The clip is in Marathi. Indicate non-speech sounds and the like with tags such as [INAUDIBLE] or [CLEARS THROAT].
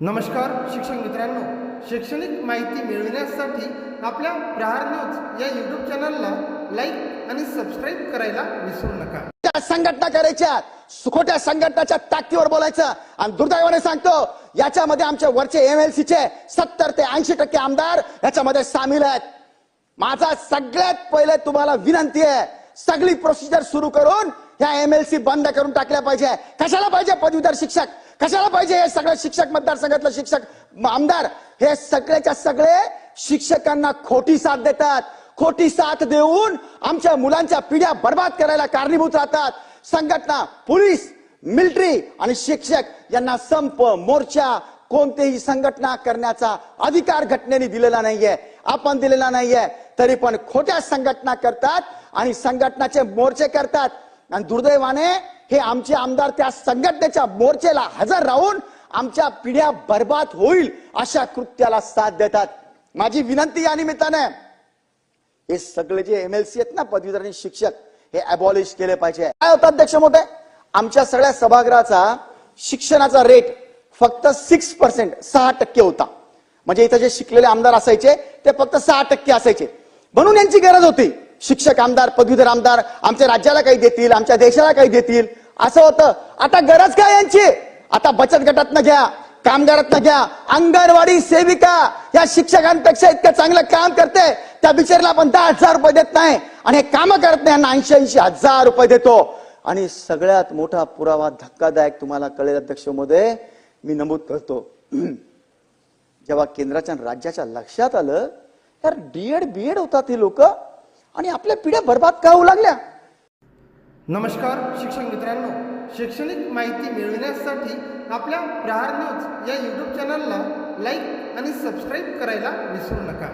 नमस्कार शिक्षक मित्रांनो. शैक्षणिक माहिती मिळविण्यासाठी आपल्या प्रहार न्यूज या युट्यूब चॅनलला लाईक आणि सबस्क्राईब करायला विसरू नका. त्या संघटना करायच्या सुखोट्या संघटनाच्या ताकदीवर बोलायचं. आणि दुर्दैवाने सांगतो याच्यामध्ये आमच्या वरचे एमएलसी चे सत्तर ते ऐंशी टक्के आमदार याच्यामध्ये सामील आहेत. माझा सगळ्यात पहिले तुम्हाला विनंती आहे सगळी प्रोसिजर सुरू करून ह्या एमएलसी बंद करून टाकल्या पाहिजे. कशाला पाहिजे पदवीधर शिक्षक? कशाला पाहिजे हे सगळे शिक्षक मतदारसंघातलं शिक्षक? आमदार हे सगळेच्या सगळे शिक्षकांना खोटी साथ देतात. खोटी साथ देऊन आमच्या मुलांच्या पिढ्या बर्बाद करायला कारणीभूत राहतात. संघटना पोलीस मिलिटरी आणि शिक्षक यांना संप मोर्चा कोणतेही संघटना करण्याचा अधिकार घटनेने दिलेला नाहीये. आपण दिलेला नाहीये. तरी पण खोट्या संघटना करतात आणि संघटनाचे मोर्चे करतात. आणि दुर्दैवाने हे आमचे आमदार त्या संघटनेच्या मोर्चेला हजर राहून आमच्या पिढ्या बर्बाद होईल अशा कृत्याला साथ देतात. माझी विनंती या निमित्ताने हे सगळे जे एमएलसी आहेत ना पदवीधर आणि शिक्षक हे अबॉलिश केले पाहिजे. काय होतं अध्यक्ष मोठे आमच्या सगळ्या सभागृहाचा शिक्षणाचा रेट फक्त सिक्स पर्सेंट सहा टक्के होता. म्हणजे इथं जे शिकलेले आमदार असायचे ते फक्त सहा टक्के असायचे. म्हणून यांची गरज होती. शिक्षक आमदार पदवीधर आमदार आमच्या राज्याला काही देतील आमच्या देशाला काही देतील. असं होतं. आता गरज काय यांची? आता बचत गटातनं घ्या कामगारातनं घ्या. अंगणवाडी सेविका या शिक्षकांपेक्षा इतकं चांगलं काम करते त्या बिचारला आपण दहा हजार रुपये देत नाही. आणि हे काम करत नाही यांना ऐंशी ऐंशी हजार रुपये देतो. आणि सगळ्यात मोठा पुरावा धक्कादायक तुम्हाला कळेल अध्यक्षमध्ये मी नमूद करतो. [CLEARS THROAT] जेव्हा केंद्राच्या राज्याच्या लक्षात आलं तर डीएड बीएड होतात हे लोक. आणि आपल्या पिढ्या बर्बाद का होऊ लागल्या? नमस्कार शिक्षक मित्रांनो. शैक्षणिक माहिती मिळविण्यासाठी आपल्या प्रहार न्यूज या यूट्यूब चॅनलला लाईक आणि सबस्क्राईब करायला विसरू नका.